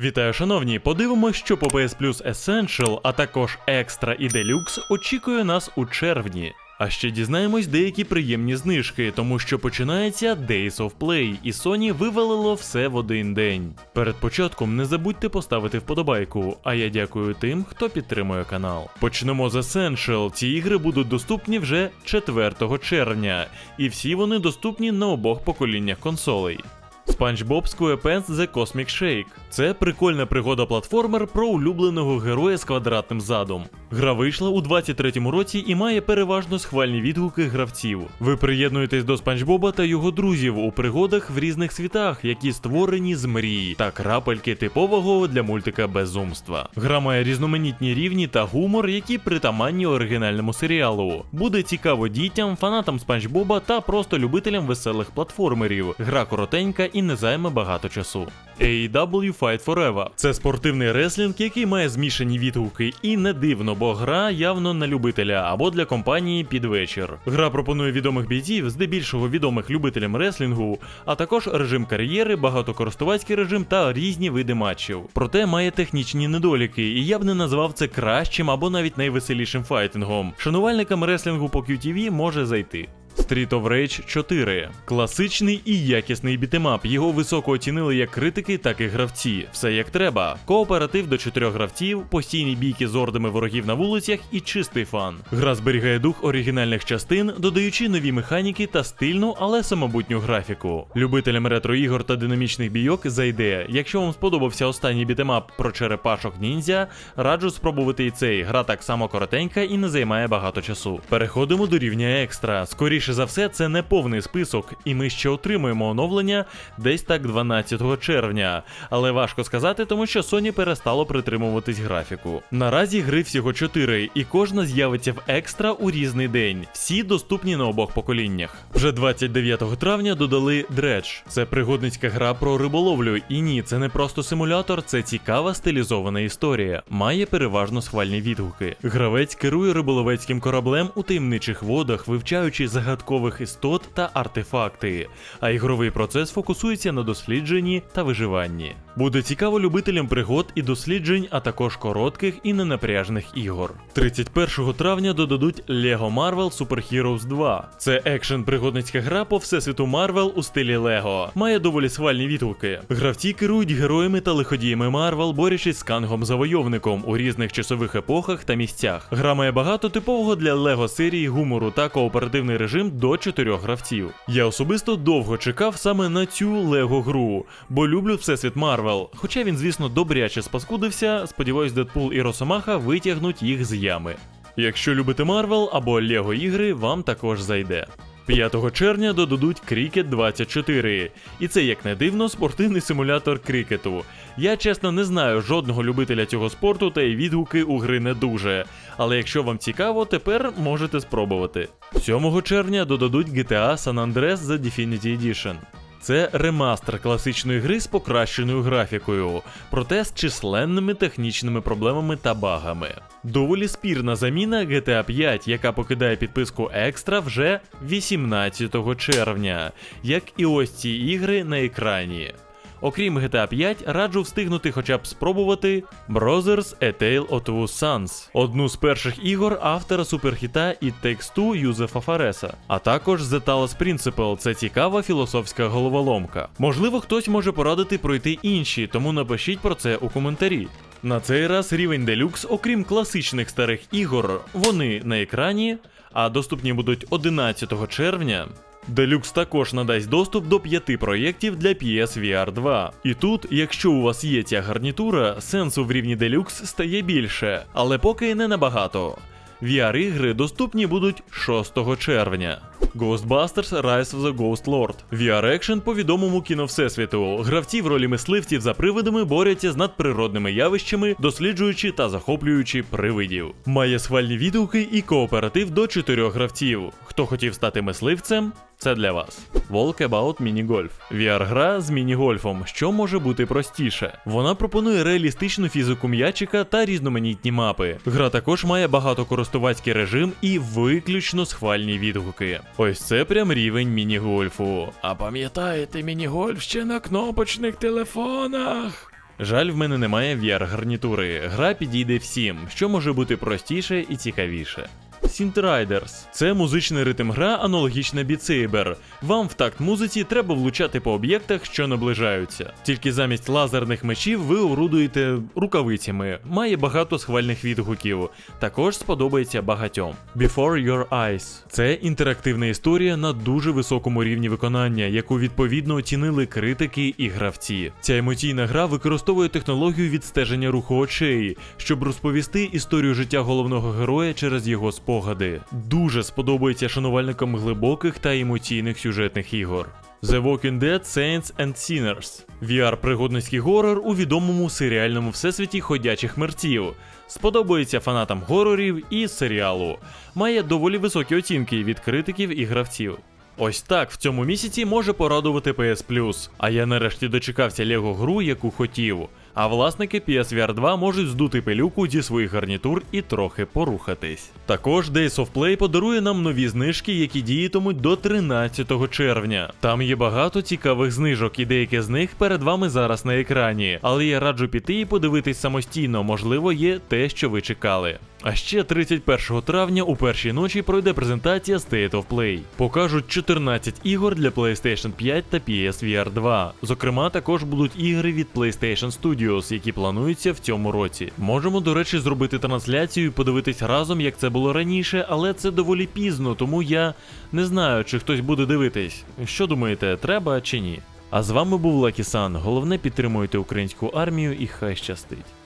Вітаю, шановні! Подивимось, що по PS Plus Essential, а також Extra і Deluxe очікує нас у червні. А ще дізнаємось деякі приємні знижки, тому що починається Days of Play, і Sony вивалило все в один день. Перед початком не забудьте поставити вподобайку, а я дякую тим, хто підтримує канал. Почнемо з Essential. Ці ігри будуть доступні вже 4 червня, і всі вони доступні на обох поколіннях консолей. SpongeBob SquarePants The Cosmic Shake. Це прикольна пригода-платформер про улюбленого героя з квадратним задом. Гра вийшла у 23-му році і має переважно схвальні відгуки гравців. Ви приєднуєтесь до Спанч Боба та його друзів у пригодах в різних світах, які створені з мрій та крапельки типового для мультика безумства. Гра має різноманітні рівні та гумор, які притаманні оригінальному серіалу. Буде цікаво дітям, фанатам Спанч Боба та просто любителям веселих платформерів. Гра коротенька і не займе багато часу. AEW Fight Forever – це спортивний реслінг, який має змішані відгуки, і не дивно, бо гра явно на любителя або для компанії під вечір. Гра пропонує відомих бійців, здебільшого відомих любителям реслінгу, а також режим кар'єри, багатокористувацький режим та різні види матчів. Проте має технічні недоліки, і я б не назвав це кращим або навіть найвеселішим файтингом. Шанувальникам реслінгу по QTV може зайти. Street of Rage 4. Класичний і якісний бітемап. Його високо оцінили як критики, так і гравці. Все як треба. Кооператив до чотирьох гравців, постійні бійки з ордами ворогів на вулицях і чистий фан. Гра зберігає дух оригінальних частин, додаючи нові механіки та стильну, але самобутню графіку. Любителям ретро-ігор та динамічних бійок зайде. Якщо вам сподобався останній бітемап про черепашок ніндзя, раджу спробувати і цей. Гра так само коротенька і не займає багато часу. Переходимо до рівня екстра. Скоріше за все, це не повний список, і ми ще отримуємо оновлення десь так 12 червня. Але важко сказати, тому що Sony перестало притримуватись графіку. Наразі гри всього 4, і кожна з'явиться в екстра у різний день. Всі доступні на обох поколіннях. Вже 29 травня додали Dredge. Це пригодницька гра про риболовлю. І ні, це не просто симулятор, це цікава стилізована історія. Має переважно схвальні відгуки. Гравець керує риболовецьким кораблем у таємничих водах, вивчаючи загадкових істот та артефакти. А ігровий процес фокусується на дослідженні та виживанні. Буде цікаво любителям пригод і досліджень, а також коротких і ненапряжних ігор. 31 травня додадуть Lego Marvel Super Heroes 2. Це екшен пригодницька гра по всесвіту Marvel у стилі Лего. Має доволі схвальні відгуки. Гравці керують героями та лиходіями Marvel, борючись з кангом завойовником у різних часових епохах та місцях. Гра має багато типового для Лего серії гумору та кооперативний режим до 4 гравців. Я особисто довго чекав саме на цю Лего гру, бо люблю всесвіт Марвел. Хоча він, звісно, добряче спаскудився, сподіваюсь, Дедпул і Росомаха витягнуть їх з ями. Якщо любите Марвел або Лего ігри, вам також зайде. 5 червня додадуть Крікет 24. І це, як не дивно, спортивний симулятор крикету. Я чесно не знаю жодного любителя цього спорту, та й відгуки у гри не дуже. Але якщо вам цікаво, тепер можете спробувати. 7 червня додадуть GTA San Andreas The Definitive Edition. Це ремастер класичної гри з покращеною графікою, проте з численними технічними проблемами та багами. Доволі спірна заміна GTA 5, яка покидає підписку Екстра вже 18 червня, як і ось ці ігри на екрані. Окрім GTA 5, раджу встигнути хоча б спробувати Brothers A Tale of Two Sons, одну з перших ігор автора суперхіта Takes Two Юзефа Фареса, а також The Talos Principle – це цікава філософська головоломка. Можливо, хтось може порадити пройти інші, тому напишіть про це у коментарі. На цей раз рівень Deluxe, окрім класичних старих ігор, вони на екрані, а доступні будуть 11 червня. Deluxe також надасть доступ до п'яти проєктів для PSVR 2. І тут, якщо у вас є ця гарнітура, сенсу в рівні Deluxe стає більше, але поки не набагато. VR-ігри доступні будуть 6 червня. Ghostbusters Rise of the Ghost Lord. VR-екшен по відомому кіно Всесвіту. Гравці в ролі мисливців за привидами борються з надприродними явищами, досліджуючи та захоплюючи привидів. Має схвальні відгуки і кооператив до 4 гравців. Хто хотів стати мисливцем? Це для вас. Walkabout Міні-гольф. VR-гра з міні-гольфом, що може бути простіше. Вона пропонує реалістичну фізику м'ячика та різноманітні мапи. Гра також має багатокористувацький режим і виключно схвальні відгуки. Ось це прям рівень міні-гольфу. А пам'ятаєте міні-гольф ще на кнопочних телефонах? Жаль, в мене немає VR-гарнітури. Гра підійде всім, що може бути простіше і цікавіше. Riders – це музичний ритм гра, аналогічна Saber. Вам в такт музиці треба влучати по об'єктах, що наближаються. Тільки замість лазерних мечів ви орудуєте рукавицями. Має багато схвальних відгуків. Також сподобається багатьом. Before Your Eyes – це інтерактивна історія на дуже високому рівні виконання, яку відповідно оцінили критики і гравці. Ця емоційна гра використовує технологію відстеження руху очей, щоб розповісти історію життя головного героя через його спогади. Дуже сподобається шанувальникам глибоких та емоційних сюжетних ігор. The Walking Dead Saints and Sinners VR пригодницький горор у відомому серіальному всесвіті ходячих мерців. Сподобається фанатам горорів і серіалу. Має доволі високі оцінки від критиків і гравців. Ось так в цьому місяці може порадувати PS Plus. А я нарешті дочекався Лего гру, яку хотів. А власники PSVR 2 можуть здути пилюку зі своїх гарнітур і трохи порухатись. Також Days of Play подарує нам нові знижки, які діятимуть до 13 червня. Там є багато цікавих знижок, і деякі з них перед вами зараз на екрані. Але я раджу піти і подивитись самостійно, можливо, є те, що ви чекали. А ще 31 травня у першій ночі пройде презентація State of Play. Покажуть 14 ігор для PlayStation 5 та PSVR 2. Зокрема, також будуть ігри від PlayStation Studios, які плануються в цьому році. Можемо, до речі, зробити трансляцію і подивитись разом, як це було раніше, але це доволі пізно, тому я не знаю, чи хтось буде дивитись. Що думаєте, треба чи ні? А з вами був Лакі Сан. Головне підтримуйте українську армію і хай щастить.